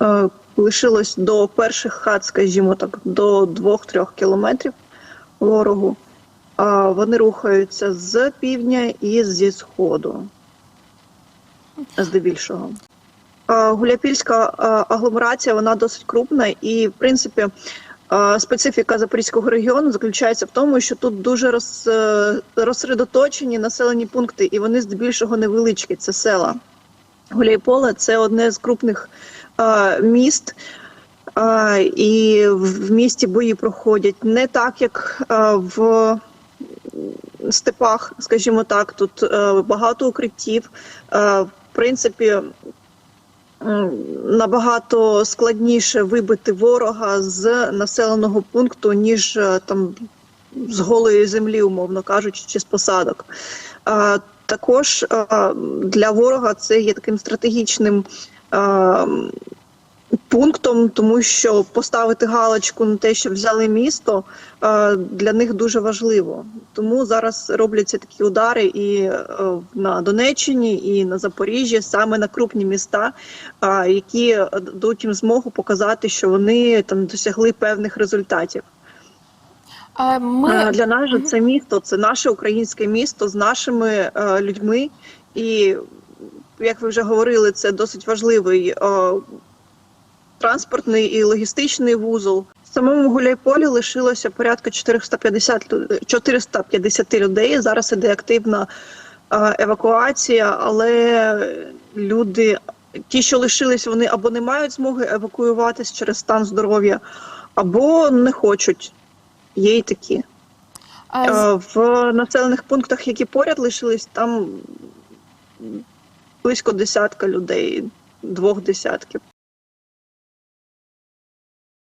е, лишилось до перших хат, скажімо так, до 2-3 кілометрів ворогу. А вони рухаються з півдня і зі сходу, здебільшого. Гуляпільська агломерація вона досить крупна, і в принципі специфіка Запорізького регіону заключається в тому, що тут дуже роз, е, розсередоточені населені пункти, і вони здебільшого невеличкі. Це села. Гуляйполе це одне з крупних міст. І в місті бої проходять не так, як в степах, скажімо так. Тут е, багато укриттів. Е, в принципі, набагато складніше вибити ворога з населеного пункту, ніж е, там з голої землі, умовно кажучи, чи з посадок. Е, також е, для ворога це є таким стратегічним. Е, Пунктом, тому що поставити галочку на те, що взяли місто, е, для них дуже важливо. Тому зараз робляться такі удари і е, на Донеччині, і на Запоріжжі, саме на крупні міста, е, які дадуть їм змогу показати, що вони там досягли певних результатів. Ми Для нас же це місто, це наше українське місто з нашими людьми. І як ви вже говорили, це досить важливий е, транспортний і логістичний вузол. В самому Гуляйполі лишилося порядка 450, 450 людей. Зараз іде активна е, евакуація, але люди, ті, що лишились, вони або не мають змоги евакуюватись через стан здоров'я, або не хочуть. Є й такі. е, Е, В населених пунктах, які поряд лишились, там близько десятка людей, двох десятків.